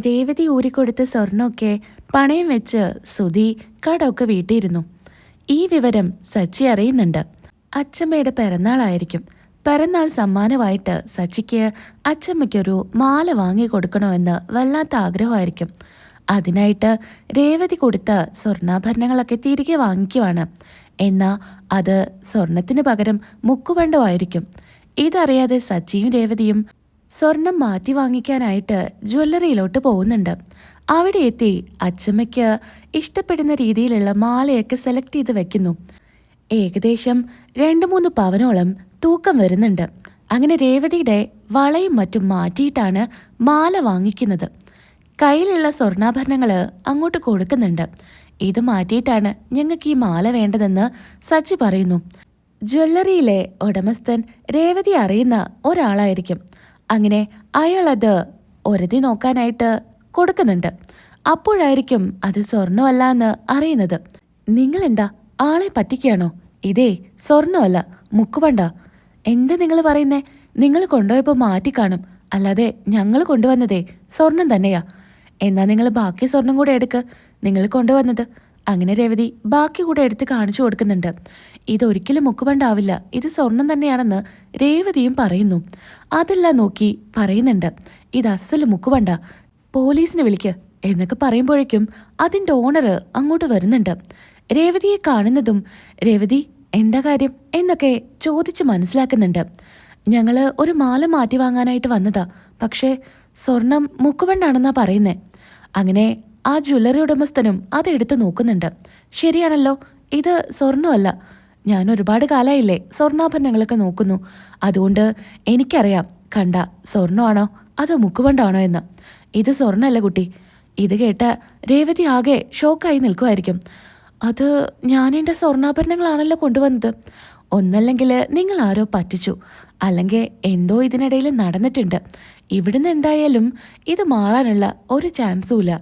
രേവതി ഊരിക്കൊടുത്ത സ്വർണമൊക്കെ പണയം വെച്ച് സുധി കടമൊക്കെ വീട്ടിയിരുന്നു. ഈ വിവരം സച്ചി അറിയുന്നുണ്ട്. അച്ചമ്മയുടെ പിറന്നാളായിരിക്കും. പിറന്നാൾ സമ്മാനമായിട്ട് സച്ചിക്ക് അച്ചമ്മയ്ക്കൊരു മാല വാങ്ങി കൊടുക്കണമെന്ന് വല്ലാത്ത ആഗ്രഹമായിരിക്കും. അതിനായിട്ട് രേവതി കൊടുത്ത സ്വർണാഭരണങ്ങളൊക്കെ തിരികെ വാങ്ങിക്കുവാണ്. എന്നാൽ അത് സ്വർണത്തിന് പകരം മുക്കുപണ്ടമായിരിക്കും. ഇതറിയാതെ സച്ചിയും രേവതിയും സ്വർണം മാറ്റി വാങ്ങിക്കാനായിട്ട് ജ്വല്ലറിയിലോട്ട് പോകുന്നുണ്ട്. അവിടെ എത്തി അച്ചമ്മയ്ക്ക് ഇഷ്ടപ്പെടുന്ന രീതിയിലുള്ള മാലയൊക്കെ സെലക്ട് ചെയ്ത് വെക്കുന്നു. ഏകദേശം രണ്ട് മൂന്ന് പവനോളം തൂക്കം വരുന്നുണ്ട്. അങ്ങനെ രേവതിയുടെ വളയും മറ്റും മാറ്റിയിട്ടാണ് മാല വാങ്ങിക്കുന്നത്. കയ്യിലുള്ള സ്വർണാഭരണങ്ങൾ അങ്ങോട്ട് കൊടുക്കുന്നുണ്ട്. ഇത് മാറ്റിയിട്ടാണ് ഞങ്ങൾക്ക് ഈ മാല വേണ്ടതെന്ന് സച്ചി പറയുന്നു. ജ്വല്ലറിയിലെ ഉടമസ്ഥൻ രേവതി അറിയുന്ന ഒരാളായിരിക്കും. അങ്ങനെ അയാളത് ഒരതി നോക്കാനായിട്ട് കൊടുക്കുന്നുണ്ട്. അപ്പോഴായിരിക്കും അത് സ്വർണമല്ല എന്ന് അറിയുന്നത്. നിങ്ങൾ എന്താ ആളെ പറ്റിക്കുകയാണോ? ഇതേ സ്വർണമല്ല മുക്കുപണ്ട എന്താ നിങ്ങൾ പറയുന്നേ? നിങ്ങൾ കൊണ്ടുപോയപ്പോൾ മാറ്റിക്കാണും അല്ലാതെ ഞങ്ങൾ കൊണ്ടുവന്നതേ സ്വർണം തന്നെയാ. എന്നാ നിങ്ങൾ ബാക്കി സ്വർണം കൂടെ എടുക്ക്. നിങ്ങൾ കൊണ്ടുവന്നത്. അങ്ങനെ രേവതി ബാക്കി കൂടെ എടുത്ത് കാണിച്ചു കൊടുക്കുന്നുണ്ട്. ഇതൊരിക്കലും മുക്കുപണ്ടാവില്ല. ഇത് സ്വർണം തന്നെയാണെന്ന് രേവതിയും പറയുന്നു. അതെല്ലാം നോക്കി പറയുന്നുണ്ട്. ഇത് അസൽ മുക്കുപണ്ട. പോലീസിനെ വിളിക്ക് എന്നൊക്കെ പറയുമ്പോഴേക്കും അതിന്റെ ഓണർ അങ്ങോട്ട് വരുന്നുണ്ട്. രേവതിയെ കാണുന്നതും രേവതി എന്താ കാര്യം എന്നൊക്കെ ചോദിച്ച് മനസ്സിലാക്കുന്നുണ്ട്. ഞങ്ങൾ ഒരു മാല മാറ്റി വാങ്ങാനായിട്ട് വന്നതാ. പക്ഷേ സ്വർണം മുക്കുപണ്ടാണെന്നാ പറയുന്നേ. അങ്ങനെ ആ ജ്വല്ലറി ഉടമസ്ഥനും അത് എടുത്തു നോക്കുന്നുണ്ട്. ശരിയാണല്ലോ ഇത് സ്വർണമല്ല. ഞാൻ ഒരുപാട് കാലമായില്ലേ സ്വർണാഭരണങ്ങളൊക്കെ നോക്കുന്നു. അതുകൊണ്ട് എനിക്കറിയാം കണ്ട സ്വർണമാണോ അതോ മുക്കുപണ്ടാണോ എന്ന്. ഇത് സ്വർണമല്ല കുട്ടി. ഇത് കേട്ട രേവതി ആകെ ഷോക്കായി നിൽക്കുമായിരിക്കും. അത് ഞാൻ എന്റെ സ്വർണാഭരണങ്ങളാണല്ലോ കൊണ്ടുവന്നത്. ഒന്നല്ലെങ്കിൽ നിങ്ങൾ ആരോ പറ്റിച്ചു. അല്ലെങ്കിൽ എന്തോ ഇതിനിടയിൽ നടന്നിട്ടുണ്ട്. ഇവിടുന്ന് എന്തായാലും ഇത് മാറാനുള്ള ഒരു ചാൻസും ഇല്ല.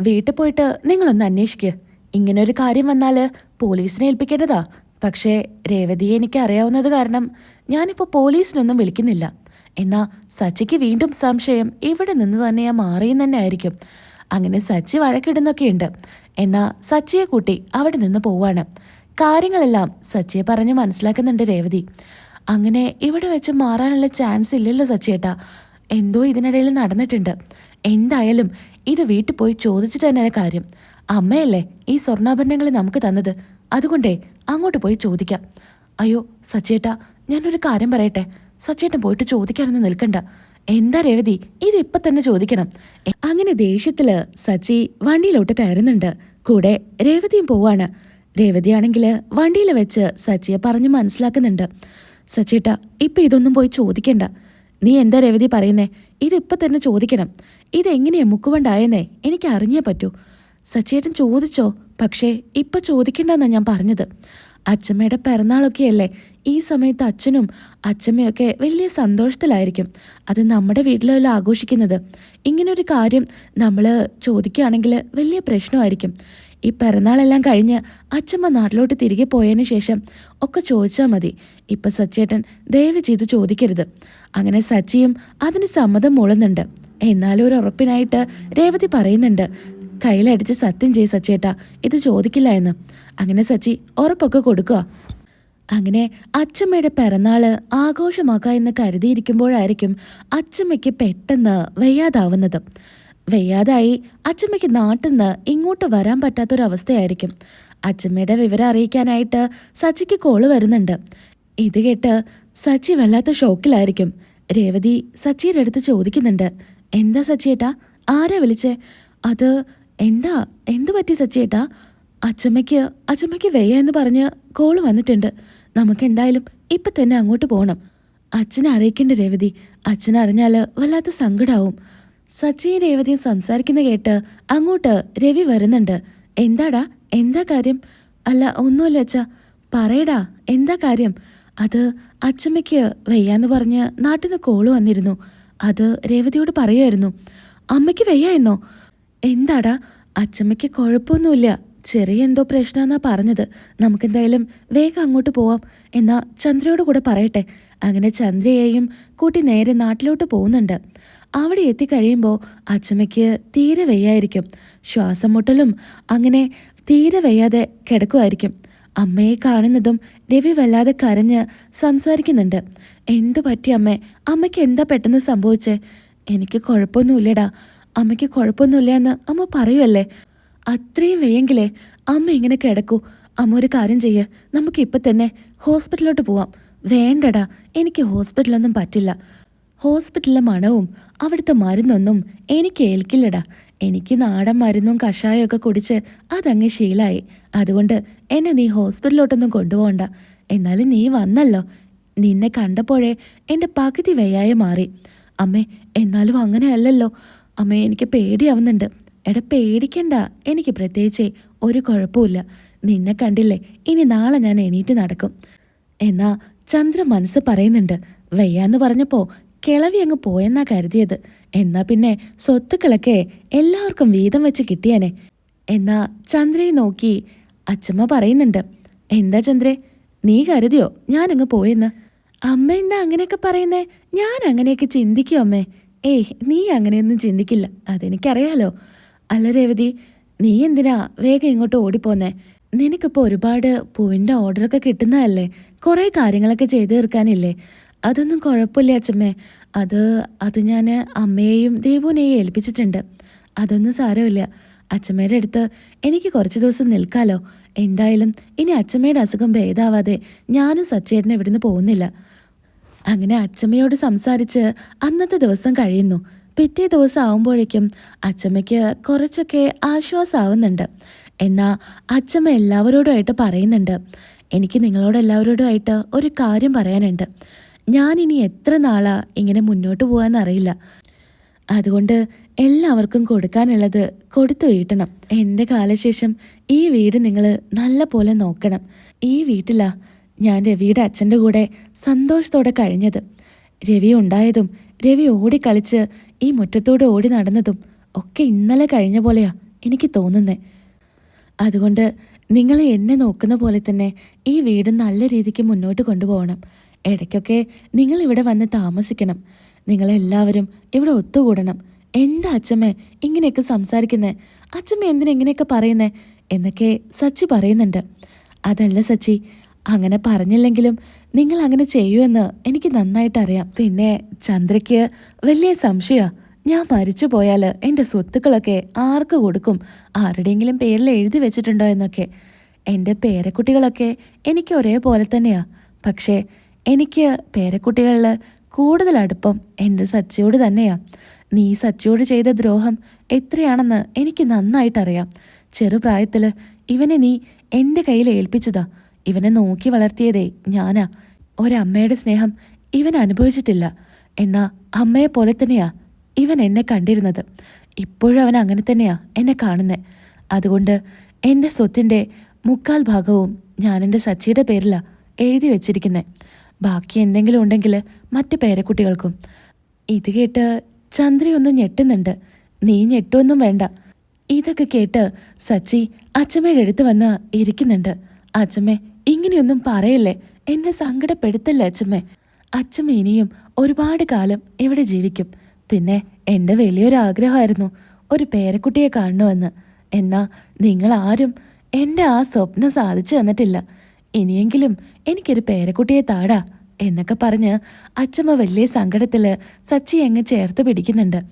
വീട്ടിൽ പോയിട്ട് നിങ്ങളൊന്ന് അന്വേഷിക്കുക ഇങ്ങനൊരു കാര്യം വന്നാൽ പോലീസിനെ ഏൽപ്പിക്കേണ്ടതാ. പക്ഷേ രേവതിയെ എനിക്ക് അറിയാവുന്നത് കാരണം ഞാനിപ്പോൾ പോലീസിനൊന്നും വിളിക്കുന്നില്ല. എന്നാൽ സച്ചിക്ക് വീണ്ടും സംശയം ഇവിടെ നിന്ന് തന്നെയാ മാറിയെന്ന് തന്നെ ആയിരിക്കും. അങ്ങനെ സച്ചി വഴക്കിടുന്നൊക്കെയുണ്ട് എന്നാൽ സച്ചിയെ കൂട്ടി അവിടെ നിന്ന് പോവാണ്. കാര്യങ്ങളെല്ലാം സച്ചിയെ പറഞ്ഞ് മനസ്സിലാക്കുന്നുണ്ട് രേവതി. അങ്ങനെ ഇവിടെ വെച്ച് മാറാനുള്ള ചാൻസ് ഇല്ലല്ലോ സച്ചിയേട്ടാ. എന്തോ ഇതിനിടയിൽ നടന്നിട്ടുണ്ട്. എന്തായാലും ഇത് വീട്ടിൽ പോയി ചോദിച്ചിട്ട് തന്നെ കാര്യം. അമ്മയല്ലേ ഈ സ്വർണാഭരണങ്ങൾ നമുക്ക് തന്നത്? അതുകൊണ്ടേ അങ്ങോട്ട് പോയി ചോദിക്കാം. അയ്യോ സച്ചേട്ടാ ഞാനൊരു കാര്യം പറയട്ടെ? സച്ചേട്ടൻ പോയിട്ട് ചോദിക്കാനൊന്നും നിൽക്കണ്ട. എന്താ രേവതി ഇത് ഇപ്പൊ തന്നെ ചോദിക്കണം. അങ്ങനെ ദേഷ്യത്തിൽ സച്ചി വണ്ടിയിലോട്ട് കയറുന്നുണ്ട്. കൂടെ രേവതിയും പോവാണ്. രേവതിയാണെങ്കിൽ വണ്ടിയിൽ വെച്ച് സച്ചിയെ പറഞ്ഞ് മനസ്സിലാക്കുന്നുണ്ട്. സച്ചേട്ടാ ഇപ്പൊ ഇതൊന്നും പോയി ചോദിക്കണ്ട. നീ എന്താ രവതി പറയുന്നേ? ഇതിപ്പോ തന്നെ ചോദിക്കണം. ഇതെങ്ങനെയാ മുക്കുവണ്ടായെന്നേ? എനിക്ക് അറിഞ്ഞേ പറ്റൂ. സച്ചേട്ടൻ ചോദിച്ചോ? പക്ഷേ ഇപ്പൊ ചോദിക്കണ്ടെന്നാ ഞാൻ പറഞ്ഞത്. അച്ഛമ്മയുടെ പിറന്നാളൊക്കെയല്ലേ? ഈ സമയത്ത് അച്ഛനും അച്ഛമ്മയൊക്കെ വലിയ സന്തോഷത്തിലായിരിക്കും. അത് നമ്മുടെ വീട്ടിലല്ല ആഘോഷിക്കുന്നത്. ഇങ്ങനൊരു കാര്യം നമ്മൾ ചോദിക്കുകയാണെങ്കിൽ വലിയ പ്രശ്നമായിരിക്കും. ഈ പിറന്നാളെല്ലാം കഴിഞ്ഞ് അച്ഛമ്മ നാട്ടിലോട്ട് തിരികെ പോയതിന് ശേഷം ഒക്കെ ചോദിച്ചാൽ മതി. ഇപ്പം സച്ചേട്ടൻ ദയവ് ചെയ്ത് ചോദിക്കരുത്. അങ്ങനെ സച്ചിയും അതിന് സമ്മതം മൂളുന്നുണ്ട്. എന്നാലും ഒരു ഉറപ്പിനായിട്ട് രേവതി പറയുന്നുണ്ട് കയ്യിലടിച്ച് സത്യം ചെയ് സച്ചേട്ടാ ഇത് ചോദിക്കില്ല എന്ന്. അങ്ങനെ സച്ചി ഉറപ്പൊക്കെ കൊടുക്കുക അങ്ങനെ അച്ചമ്മയുടെ പിറന്നാൾ ആഘോഷമാക്കുക എന്ന് കരുതിയിരിക്കുമ്പോഴായിരിക്കും അച്ചമ്മയ്ക്ക് പെട്ടെന്ന് വയ്യാതാവുന്നത്. വയ്യാതായി അച്ചമ്മയ്ക്ക് നാട്ടിൽ നിന്ന് ഇങ്ങോട്ട് വരാൻ പറ്റാത്തൊരവസ്ഥയായിരിക്കും. അച്ചമ്മയുടെ വിവരം അറിയിക്കാനായിട്ട് സച്ചിക്ക് കോൾ വരുന്നുണ്ട്. ഇത് കേട്ട് സച്ചി വല്ലാത്ത ഷോക്കിലായിരിക്കും രേവതി സച്ചിയുടെ അടുത്ത് ചോദിക്കുന്നുണ്ട്. എന്താ സച്ചിയേട്ടാ? ആരാ വിളിച്ചേ? അത് എന്താ? എന്തു പറ്റി സച്ചിയേട്ടാ? അച്ചമ്മയ്ക്ക് അച്ചമ്മയ്ക്ക് വയ്യ എന്ന് പറഞ്ഞ് കോൾ വന്നിട്ടുണ്ട്. നമുക്ക് എന്തായാലും ഇപ്പൊ തന്നെ അങ്ങോട്ട് പോകണം അച്ഛനെ അറിയിക്കേണ്ട രേവതി. അച്ഛൻ അറിഞ്ഞാൽ വല്ലാത്ത സങ്കടാവും. സച്ചിയും രേവതിയും സംസാരിക്കുന്ന കേട്ട് അങ്ങോട്ട് രവി വരുന്നുണ്ട്. എന്താടാ? എന്താ കാര്യം? അല്ല ഒന്നുമില്ല അച്ഛ. പറയടാ എന്താ കാര്യം? അത് അച്ചമ്മയ്ക്ക് വയ്യാന്ന് പറഞ്ഞ് നാട്ടിൽ നിന്ന് കോൾ വന്നിരുന്നു. അത് രേവതിയോട് പറയുമായിരുന്നു അമ്മയ്ക്ക് വയ്യായെന്നോ എന്താടാ? അച്ചമ്മയ്ക്ക് കുഴപ്പമൊന്നുമില്ല. ചെറിയ എന്തോ പ്രശ്നമെന്നാ പറഞ്ഞത്. നമുക്കെന്തായാലും വേഗം അങ്ങോട്ട് പോവാം. എന്നാ ചന്ദ്രയോട് കൂടെ പറയട്ടെ. അങ്ങനെ ചന്ദ്രയെയും കൂട്ടി നേരെ നാട്ടിലോട്ട് പോകുന്നുണ്ട്. അവിടെ എത്തിക്കഴിയുമ്പോൾ അച്ചമ്മയ്ക്ക് തീരെ വയ്യായിരിക്കും. ശ്വാസം മുട്ടലും അങ്ങനെ തീരെ വയ്യാതെ കിടക്കുമായിരിക്കും അമ്മയെ കാണുന്നതും രവി വല്ലാതെ കരഞ്ഞ് സംസാരിക്കുന്നുണ്ട്. എന്തു പറ്റി അമ്മേ? അമ്മയ്ക്ക് എന്താ പെട്ടെന്ന് സംഭവിച്ചേ? എനിക്ക് കുഴപ്പമൊന്നുമില്ലടാ. അമ്മയ്ക്ക് കുഴപ്പമൊന്നുമില്ല എന്ന് അമ്മ പറയുമല്ലേ അത്രയും വയ്യെങ്കിലേ അമ്മ ഇങ്ങനെ കിടക്കൂ. അമ്മ ഒരു കാര്യം ചെയ്യ്. നമുക്ക് ഇപ്പം തന്നെ ഹോസ്പിറ്റലിലോട്ട് പോവാം. വേണ്ടടാ. എനിക്ക് ഹോസ്പിറ്റലൊന്നും പറ്റില്ല. ഹോസ്പിറ്റലിലെ മണവും അവിടുത്തെ മരുന്നൊന്നും എനിക്ക് ഏൽക്കില്ലടാ. എനിക്ക് നാടൻ മരുന്നും കഷായമൊക്കെ കുടിച്ച് അതങ്ങ് ശീലായി. അതുകൊണ്ട് എന്നെ നീ ഹോസ്പിറ്റലിലോട്ടൊന്നും കൊണ്ടുപോകണ്ട. എന്നാലും നീ വന്നല്ലോ. നിന്നെ കണ്ടപ്പോഴേ എന്റെ പകുതി വയ്യായ മാറി. അമ്മേ എന്നാലും അങ്ങനെയല്ലല്ലോ അമ്മേ എനിക്ക് പേടിയാവുന്നുണ്ട്. എടാ പേടിക്കണ്ട. എനിക്ക് പ്രത്യേകിച്ച് ഒരു കുഴപ്പമില്ല നിന്നെ കണ്ടില്ലേ? ഇനി നാളെ ഞാൻ എണീറ്റ് നടക്കും. എന്നാ ചന്ദ്ര മനസ്സ് പറയുന്നുണ്ട്. വയ്യാന്ന് പറഞ്ഞപ്പോ കിളവി അങ്ങ് പോയെന്നാ കരുതിയത്. എന്നാ പിന്നെ സ്വത്തുക്കളൊക്കെ എല്ലാവർക്കും വീതം വെച്ച് കിട്ടിയാനെ. എന്നാ ചന്ദ്രയെ നോക്കി അച്ചമ്മ പറയുന്നുണ്ട് എന്താ ചന്ദ്രേ നീ കരുതിയോ ഞാനങ്ങ് പോയെന്ന്? അമ്മ എന്താ അങ്ങനെയൊക്കെ പറയുന്നേ? ഞാൻ അങ്ങനെയൊക്കെ ചിന്തിക്കും അമ്മേ. ഏയ് നീ അങ്ങനെയൊന്നും ചിന്തിക്കില്ല അതെനിക്കറിയാലോ. അല്ല രേവതി നീ എന്തിനാ വേഗം ഇങ്ങോട്ട് ഓടിപ്പോന്നേ? നിനക്കിപ്പോൾ ഒരുപാട് പൂവിന്റെ ഓർഡറൊക്കെ കിട്ടുന്നതല്ലേ? കുറേ കാര്യങ്ങളൊക്കെ ചെയ്തു തീർക്കാനില്ലേ? അതൊന്നും കുഴപ്പമില്ല അച്ഛമ്മേ. അത് അത് ഞാൻ അമ്മയെയും ദേവുനെയും ഏൽപ്പിച്ചിട്ടുണ്ട്. അതൊന്നും സാരമില്ല. അച്ഛമ്മയുടെ അടുത്ത് എനിക്ക് കുറച്ച് ദിവസം നിൽക്കാലോ. എന്തായാലും ഇനി അച്ഛമ്മയുടെ അസുഖം ഭേദാവാതെ ഞാനും സച്ചേട്ടനും ഇവിടുന്ന് പോകുന്നില്ല. അങ്ങനെ അച്ഛമ്മയോട് സംസാരിച്ച് അന്നത്തെ ദിവസം കഴിയുന്നു. പിറ്റേ ദിവസം ആവുമ്പോഴേക്കും അച്ഛമ്മയ്ക്ക് കുറച്ചൊക്കെ ആശ്വാസമാവുന്നുണ്ട് എന്നാൽ അച്ഛമ്മ എല്ലാവരോടുമായിട്ട് പറയുന്നുണ്ട്. എനിക്ക് നിങ്ങളോട് എല്ലാവരോടുമായിട്ട് ഒരു കാര്യം പറയാനുണ്ട്. ഞാനിനി എത്ര നാളാ ഇങ്ങനെ മുന്നോട്ട് പോകാമെന്നറിയില്ല അതുകൊണ്ട് എല്ലാവർക്കും കൊടുക്കാനുള്ളത് കൊടുത്തു വീട്ടണം. എന്റെ കാലശേഷം ഈ വീട് നിങ്ങൾ നല്ല പോലെ നോക്കണം. ഈ വീട്ടിലാ ഞാൻ രവിയുടെ അച്ഛന്റെ കൂടെ സന്തോഷത്തോടെ കഴിഞ്ഞത്. രവി ഉണ്ടായതും രവി ഓടിക്കളിച്ച് ഈ മുറ്റത്തോട് ഓടി നടന്നതും ഒക്കെ ഇന്നലെ കഴിഞ്ഞ പോലെയാ എനിക്ക് തോന്നുന്നേ. അതുകൊണ്ട് നിങ്ങൾ എന്നെ നോക്കുന്ന പോലെ തന്നെ ഈ വീട് നല്ല രീതിക്ക് മുന്നോട്ട് കൊണ്ടുപോകണം. ഇടയ്ക്കൊക്കെ നിങ്ങൾ ഇവിടെ വന്ന് താമസിക്കണം. നിങ്ങളെല്ലാവരും ഇവിടെ ഒത്തുകൂടണം. എന്താ അച്ഛമ്മേ ഇങ്ങനെയൊക്കെ സംസാരിക്കുന്നേ? അച്ഛമ്മ എന്തിനാ ഇങ്ങനെയൊക്കെ പറയുന്നേ? എന്നൊക്കെ സച്ചി പറയുന്നുണ്ട്. അതല്ല സച്ചി അങ്ങനെ പറഞ്ഞില്ലെങ്കിലും നിങ്ങൾ അങ്ങനെ ചെയ്യുമെന്ന് എനിക്ക് നന്നായിട്ട് അറിയാം പിന്നെ ചന്ദ്രയ്ക്ക് വലിയ സംശയമാ ഞാൻ മരിച്ചു പോയാൽ എന്റെ സ്വത്തുക്കളൊക്കെ ആർക്ക് കൊടുക്കും? ആരുടെയെങ്കിലും പേരിൽ എഴുതി വെച്ചിട്ടുണ്ടോ എന്നൊക്കെ. എന്റെ പേരക്കുട്ടികളൊക്കെ എനിക്ക് ഒരേപോലെ തന്നെയാണ് പക്ഷേ എനിക്ക് പേരക്കുട്ടികളിൽ കൂടുതൽ അടുപ്പം എന്റെ സച്ചിയോട് തന്നെയാ. നീ സച്ചിയോട് ചെയ്ത ദ്രോഹം എത്രയാണെന്ന് എനിക്ക് നന്നായിട്ടറിയാം. ചെറുപ്രായത്തിൽ ഇവനെ നീ എന്റെ കയ്യിൽ ഏൽപ്പിച്ചതാ. ഇവനെ നോക്കി വളർത്തിയതേ ഞാനാ. ഒരമ്മയുടെ സ്നേഹം ഇവൻ അനുഭവിച്ചിട്ടില്ല. എന്നാ അമ്മയെ പോലെ തന്നെയാ ഇവൻ എന്നെ കണ്ടിരുന്നത്. ഇപ്പോഴും അവൻ അങ്ങനെ തന്നെയാ എന്നെ കാണുന്നത് അതുകൊണ്ട് എന്റെ സ്വത്തിന്റെ മുക്കാൽ ഭാഗവും ഞാൻ എന്റെ സച്ചിയുടെ പേരിലാണ് എഴുതി വെച്ചിരിക്കുന്നത് ബാക്കി എന്തെങ്കിലും ഉണ്ടെങ്കിൽ മറ്റു പേരക്കുട്ടികൾക്കും. ഇത് കേട്ട് ചന്ദ്രയൊന്ന് ഞെട്ടുന്നുണ്ട്. നീ ഞെട്ടൊന്നും വേണ്ട. ഇതൊക്കെ കേട്ട് സച്ചി അച്ഛമ്മയുടെ അടുത്ത് വന്ന് ഇരിക്കുന്നുണ്ട്. അച്ഛമ്മേ ഇങ്ങനെയൊന്നും പറയല്ലേ? എന്നെ സങ്കടപ്പെടുത്തല്ലേ അച്ഛമ്മേ അച്ഛമ്മ ഇനിയും ഒരുപാട് കാലം ഇവിടെ ജീവിക്കും. പിന്നെ എന്റെ വലിയൊരു ആഗ്രഹമായിരുന്നു ഒരു പേരക്കുട്ടിയെ കാണണമെന്ന്. എന്നാ നിങ്ങൾ ആരും എന്റെ ആ സ്വപ്നം സാധിച്ചു തന്നിട്ടില്ല. ഇനിയെങ്കിലും എനിക്കൊരു പേരക്കുട്ടിയെ താടാ എന്നൊക്കെ പറഞ്ഞ് അച്ചമ്മ വലിയ സങ്കടത്തിൽ സച്ചി അങ്ങ് ചേർത്ത് പിടിക്കുന്നുണ്ട്.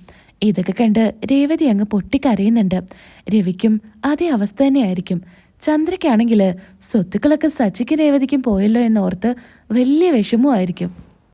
ഇതൊക്കെ കണ്ട് രേവതി അങ്ങ് പൊട്ടിക്കരയുന്നുണ്ട്. രവിക്കും അതേ അവസ്ഥ തന്നെയായിരിക്കും. ചന്ദ്രയ്ക്കാണെങ്കിൽ സ്വത്തുക്കളൊക്കെ സച്ചിക്ക് രേവതിക്കും പോയല്ലോ എന്നോർത്ത് വലിയ വിഷമമായിരിക്കും